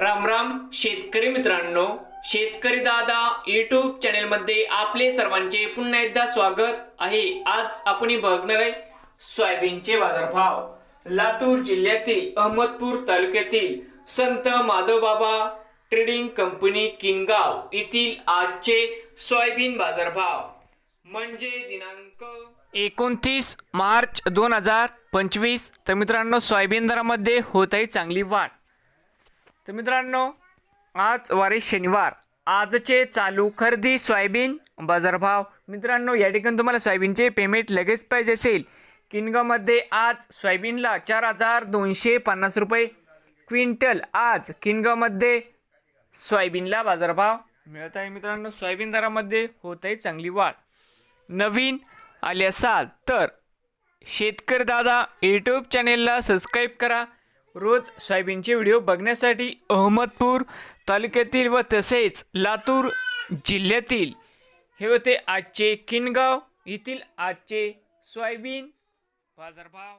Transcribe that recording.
राम राम शेतकरी मित्रांनो. शेतकरी दादा युट्यूब चॅनेलमध्ये आपले सर्वांचे पुन्हा एकदा स्वागत आहे. आज आपण बघणार आहे सोयाबीनचे बाजारभाव. लातूर जिल्ह्यातील अहमदपूर तालुक्यातील संत माधवबाबा ट्रेडिंग कंपनी किनगाव येथील आजचे सोयाबीन बाजारभाव. म्हणजे दिनांक एकोणतीस मार्च दोन हजार पंचवीस. तर मित्रांनो सोयाबीन दरामध्ये होत आहे चांगली वाढ. तर मित्रांनो आज वारी शनिवार. आजचे चालू खरेदी सोयाबीन बाजारभाव मित्रांनो या ठिकाणी तुम्हाला सोयाबीनचे पेमेंट लगेच पाहिजे असेल. किनगावमध्ये आज सोयाबीनला चार हजार दोनशे पन्नास रुपये. क्विंटल आज किनगावमध्ये सोयाबीनला बाजारभाव मिळत आहे. मित्रांनो सोयाबीन दरामध्ये होत आहे चांगली वाढ. नवीन आले असाल तर शेतकरी दादा यूट्यूब चॅनेलला सबस्क्राईब करा. रोज सोयाबीनचे व्हिडिओ बघण्यासाठी अहमदपूर तालुक्यातील व तसेच लातूर जिल्ह्यातील. हे होते आजचे किनगाव. येथील आजचे सोयाबीन बाजारभाव.